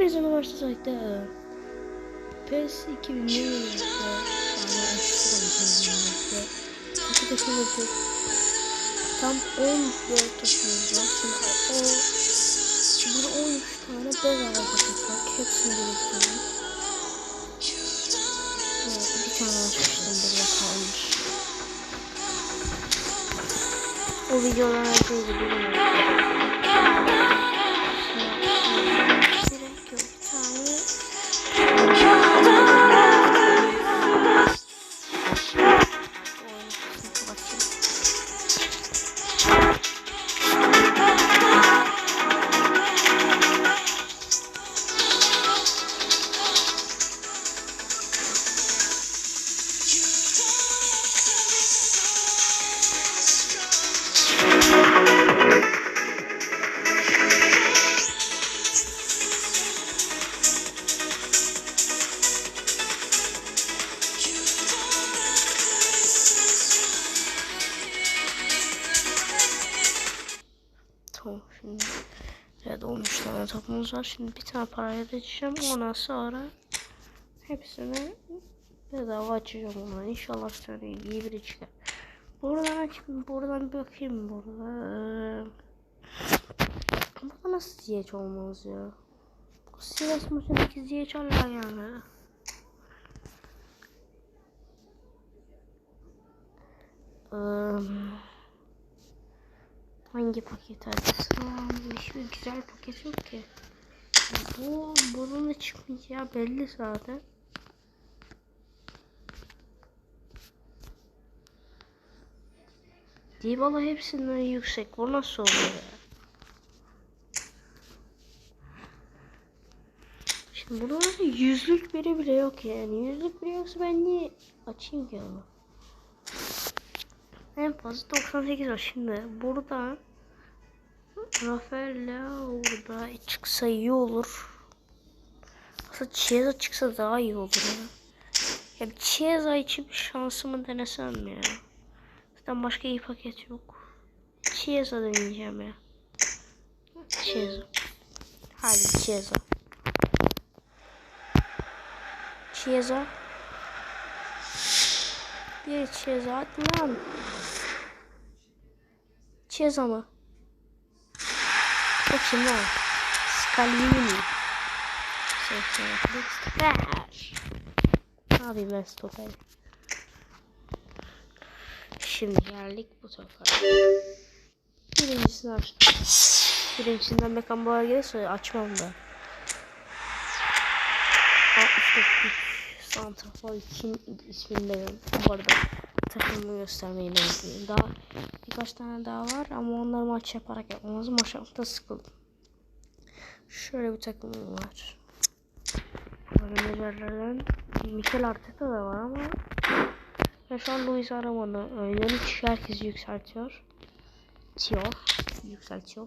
Hepinize üniversite site'de PES 2020 yılında yani eski oyunculuğunda takı takımı tam 14 takımımız var. Şimdi o burada 13 tane bedava paket var. Hepsini biriktirdim. Evet, bir tane açmıştım burada kalmış. O videodan önce izledim. Var. Şimdi bir tane parayla geçeceğim. Ondan sonra hepsini bedava açacağım ona. İnşallah sonra iyi biri çıkar. Buradan aç, buradan bakayım burada. Burada nasıl ziyeç olmaz ya? Bu Sivas maçındaki ziyeç hala yani. Eee Hangi paket açsam? Hiçbir güzel paket yok ki. Bu bunun çıkmayacağı belli zaten. Dybala hepsinden yüksek. Bu nasıl oluyor ya? Şimdi burada yüzlük biri bile yok yani. Yüzlük biri yoksa ben niye açayım ki onu? En fazla 98 var. Şimdi burada Rafael orada çıksa iyi olur. Aslında Chiesa çıksa daha iyi olur ya. Ya Chiesa için bir şansımı denesem ya. Zaten başka iyi paket yok. Chiesa deneyeceğim ya. Chiesa. Hadi Chiesa. Chiesa. Bir Chiesa hadi lan. Chiesa mı? O kim lan? Scalini. Crash. Ne yapayım ben stopayı? Şimdi geldik bu tarafa. Birincisini açtım. Birincisinden Beckham Boğa gelirse açmam da. 69 Santrafor kim ismini bilmiyorum. Bu arada takımı göstermeyi unutmayın. Daha birkaç tane daha var ama onları maç yaparak yapmam lazım. Maç yapmakta sıkıldım. Şöyle bir takımım var. Menajerlerden Mikel Arteta da var ama ya şu an Luis Aramon'u oynuyor. Hiç yükseltiyor. Tiyor. Yükseltiyor.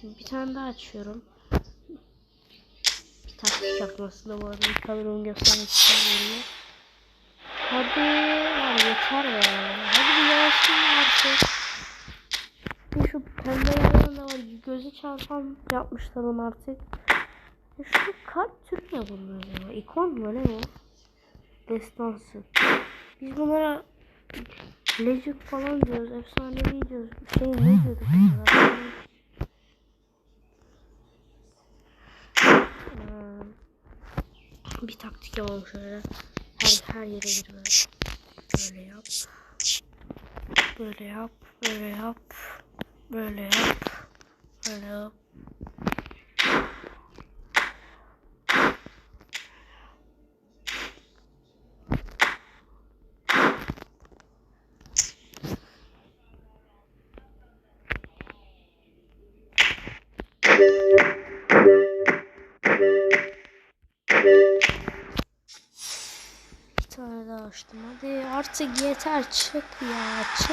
Şimdi bir tane daha açıyorum. Bir taktik yapması da bu arada. Kameramı göstermek istemiyorum. Hadi abi yeter ya. Yavaşlayın artık. Bir şu pembe yerden de var. Gözü çarpan yapmışlar onu artık. Ya şu kart türü ne bunlar ya? İkon mu ne bu? Destansı. Biz bunlara Legend falan diyoruz. Efsanevi diyoruz. Şey ne diyorduk? Ee, bir taktik yapalım şöyle. Her, her yere gir böyle. Böyle yap. Böyle yap. Böyle yap. Böyle yap. Böyle yap. Artık yeter çık ya çık.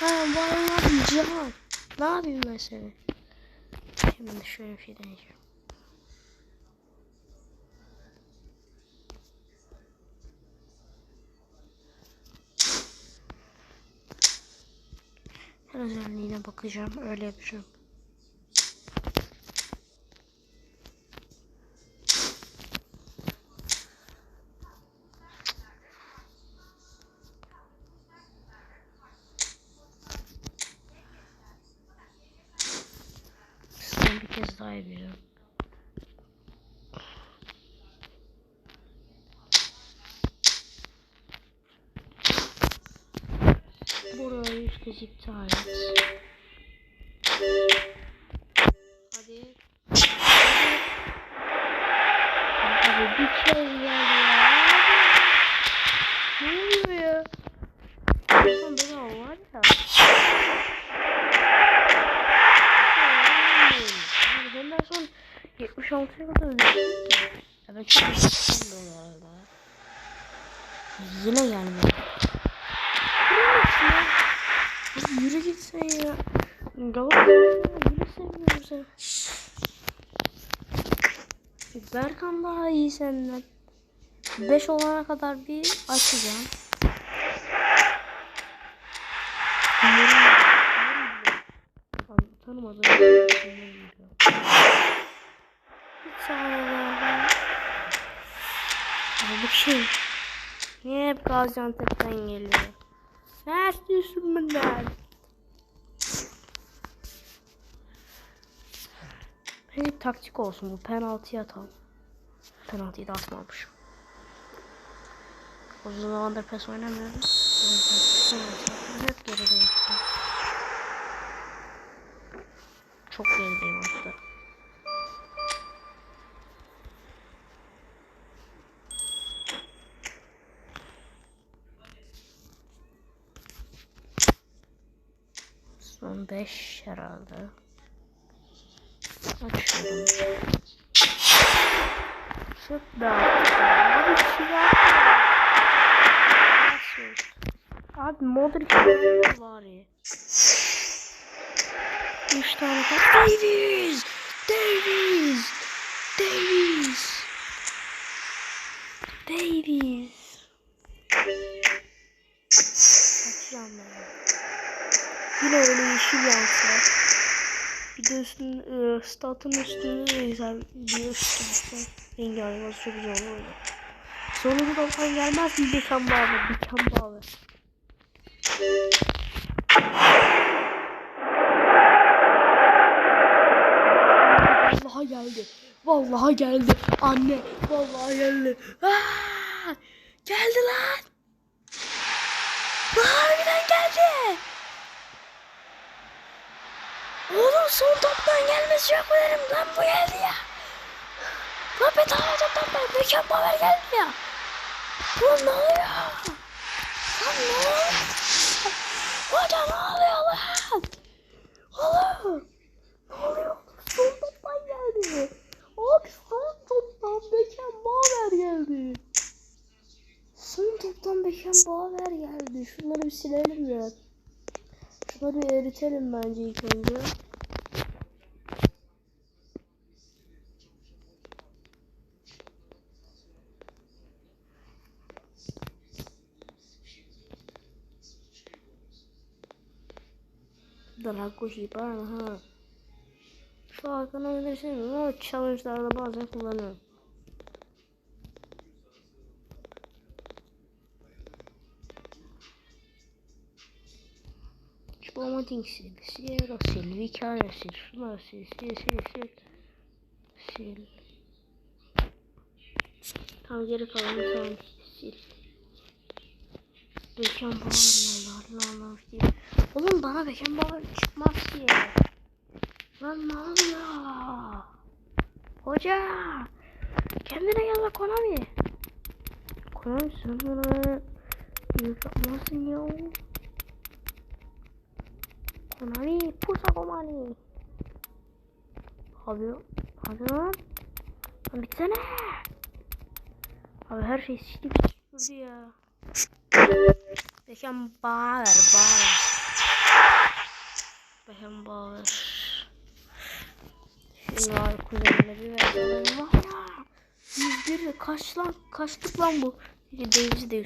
Ha vallahi can. Ne yapayım ben seni? Şimdi şöyle bir şey deneyeceğim. Her özelliğine bakacağım. Öyle yapacağım. bir kez daha yapıyorum. Burayı üstte iptal et. Hadi. Abi bir şey geldi ya. Ne oluyor ya? Son bedava var ya. Yani Henderson 76'ya kadar düştü. Ya ben çok üzüldüm herhalde. Yine gelmedi. Yürü git sen ya. Galatasaray yürü sevmiyorum seni. Berkan daha iyi senden. 5 olana kadar bir açacağım. Tanımadım. Saniye daha. Abi bu şey. Niye hep Gaziantep'ten geliyor? Ne istiyorsun benden? Bence taktik olsun bu penaltıya atalım. Penaltıyı da atmamışım. Uzun zamandır pes oynamıyorum. Hep gerideyim. Çok gerideyim hatta. 5 herhalde. Açıyorum. Var ya. Nasıl? Abi Modric var ya. 3 tane. Davies! Davies! Davies! Davies! Yine öyle yeşil yansılar. Bir de üstün, e, statın üstünde güzel bir üstünde. Rengi ayırması çok güzel olur. Sonunda da gelmez mi? Beckham Bauer, Beckham Bauer. Vallahi geldi. Vallahi geldi. Anne, vallahi geldi. Aa! Geldi lan. Harbiden geldi. Son toptan gelmesi yok mu dedim lan bu geldi ya. Lan bedava toptan ben mükemmel geldi ya. Bu ne oluyor? Lan ne oluyor? Hoca ne oluyor lan? Oğlum. Ne oluyor? Son toptan geldi. Abi son toptan mükemmel geldi. Son toptan mükemmel geldi. Şunları bir silelim ya. Şunları bir eritelim bence ilk önce. Drago Hibar ha. Şu arkadan oynayabilirsin ama challenge'larda bazen kullanıyorum. Choupo-Moting sil, Sierra sil, Vicario sil, şunları sil, sil, sil, sil. Sil. Tam geri kalanı sen sil. Bağır Allah Allah Allah diye. Oğlum bana bekan bağır çıkmaz ki. Lan ne oluyor? Hoca! Kendine gel bak Konami. Konami sen bana büyük yapmazsın ya. Konami pusa komani. Abi, hadi lan. Lan bitsene. Abi her şey süpürdü ya. Beckham Bauer, Bauer. Beckham Bauer. Şimdi var kuzenine bir verdim. Var ya. 101 kaç lan? Kaçlık lan bu? Davis'i de.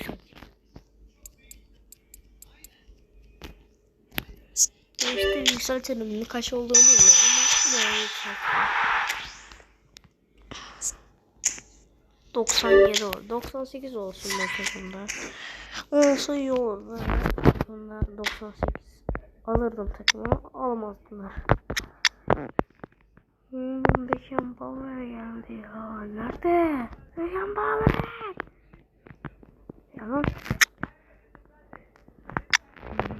Davis'i de yükseltelim. Ne kaç olduğunu bilmiyorum ama ne yükseltelim. 97 olur. 98 olsun mesela. Olsa iyi olur. Bunda 98. Alırdım takımı. Alamazdılar. Power geldi ya. Nerede? Beckham Power. Yalan.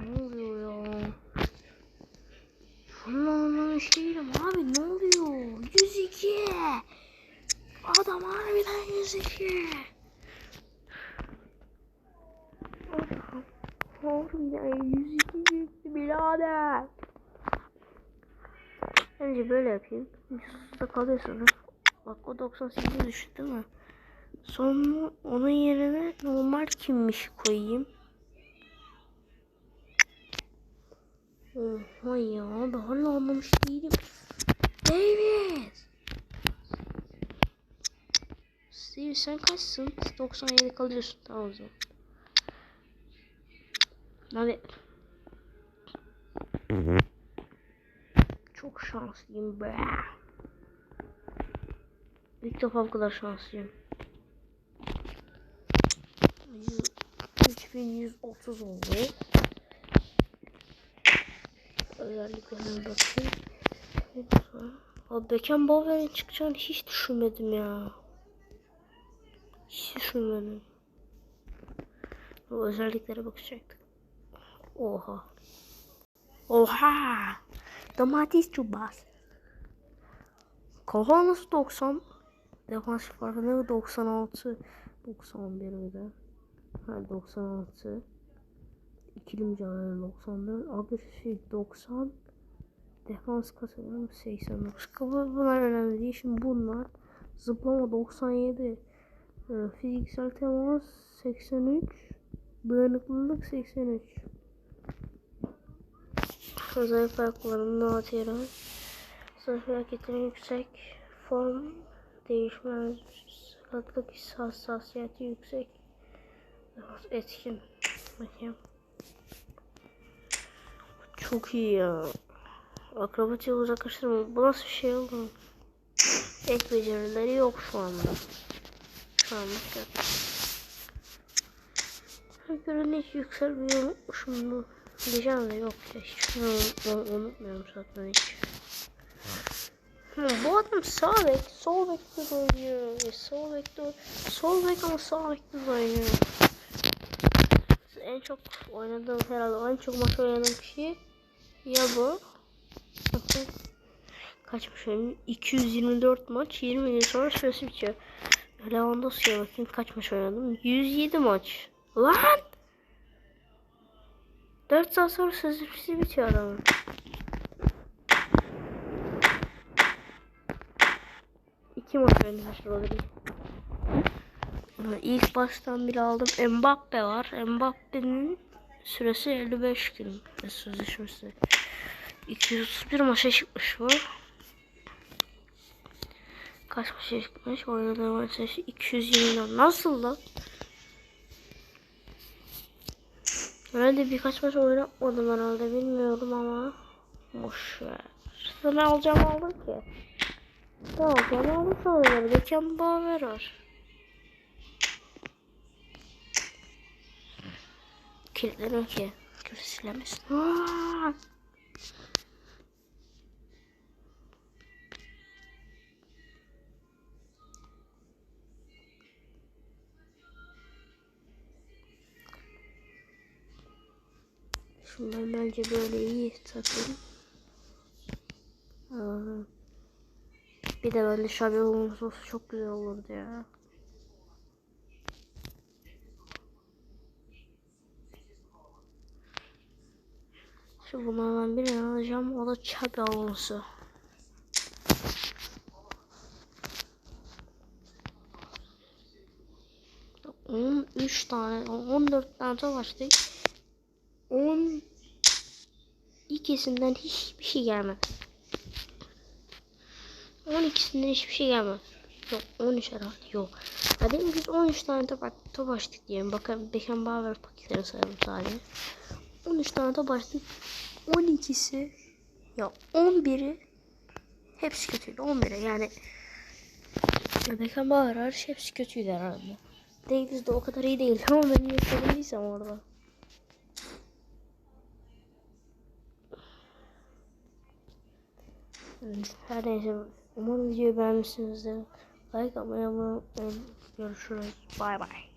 Ne oluyor ya? Şunu anlamış değilim abi ne oluyor? 102. Adam harbiden 102. Adam harbiden 102 gitti birader. Bence böyle yapayım. 130'da kalıyorsunuz. Bak o 98 düştü değil mi? Sonra onun yerine normal kimmiş koyayım. Oha ya ben hala anlamış değilim. David! Steve sen kaçsın? 97 kalıyorsun tamam o zaman. Hadi. Çok şanslıyım be. İlk defa bu kadar şanslıyım. 3130 oldu. Özelliklerine bakayım. Abi Beckham Bauer'in çıkacağını hiç düşünmedim ya. Hiç düşünmedim. Bu özelliklere bakacaktık. Oha. Oha. Domates çubası. Kafanız 90. Defans farkı ne 96. 91 bir de. Ha 96. İkili mücadele 94. Agresif 90. Defans katılım 89. Kafa bunlar önemli değil. Şimdi bunlar. Zıplama 97. e, Fiziksel temas 83. Dayanıklılık 83. Özel farklarını atıyorum. Sınıf hareketleri yüksek. Form değişmez. Sakatlık hassasiyeti yüksek. Etkin. Bakayım. Çok iyi ya. Akrobatiğe uzaklaştırma. Bu nasıl bir şey oldu? Ek becerileri yok şu anda. Şu anda yok. Göre hiç yükselmiyormuşum bu. Diyeceğim de yok ya. Hiç bunu unutmuyorum zaten hiç. Hı, bu adam sağ bek, sol bekte oynuyor. E, sol bekte, sol bek ama sağ bekte oynuyor. En çok oynadığım herhalde en çok maç oynadığım kişi ya bu. Bakın kaç maç oynadım? 224 maç 20 gün sonra süresi bitiyor. Lewandowski'ye bakayım kaç maç oynadım? 107 maç. Lan! 4 saat sonra sözleşmesi bitiyor adamın. İki maç oynamış Rodri. İlk baştan bile aldım. Mbappe var. Mbappe'nin süresi 55 gün sözleşmesi. 231 maça çıkmış bu. Kaç maça çıkmış? Oynadığı maç sayısı 220. Nasıl lan? Herhalde birkaç maç oynatmadım herhalde bilmiyorum ama boş ver. İşte ne alacağım aldım ki. Ne alacağım aldım sanırım. Beckham Bauer var. Kilitlerim ki. Kimse silemesin. Aa! Şunlar bence böyle iyi. Aa, Bir de böyle şablon olsa çok güzel olurdu ya. Şu bunlardan birini alacağım. O da Çabi Alonso. On üç tane, on dört tane savaştık. On ikisinden hiçbir şey gelmedi. On ikisinden hiçbir şey gelmedi. Yok 13 herhalde yok. Hadi biz 13 tane top, top açtık diyelim. Bakın Beckenbauer paketlerini sayalım sadece. 13 tane top açtık. 12'si ya 11'i hepsi kötüydü. 11'e yani ya Beckenbauer hariç hepsi kötüydü herhalde. Davis de o kadar iyi değil ama ben niye sorumluysam orada. Her neyse Umarım videoyu beğenmişsinizdir. Like atmayı unutmayın. Görüşürüz. Bay bay.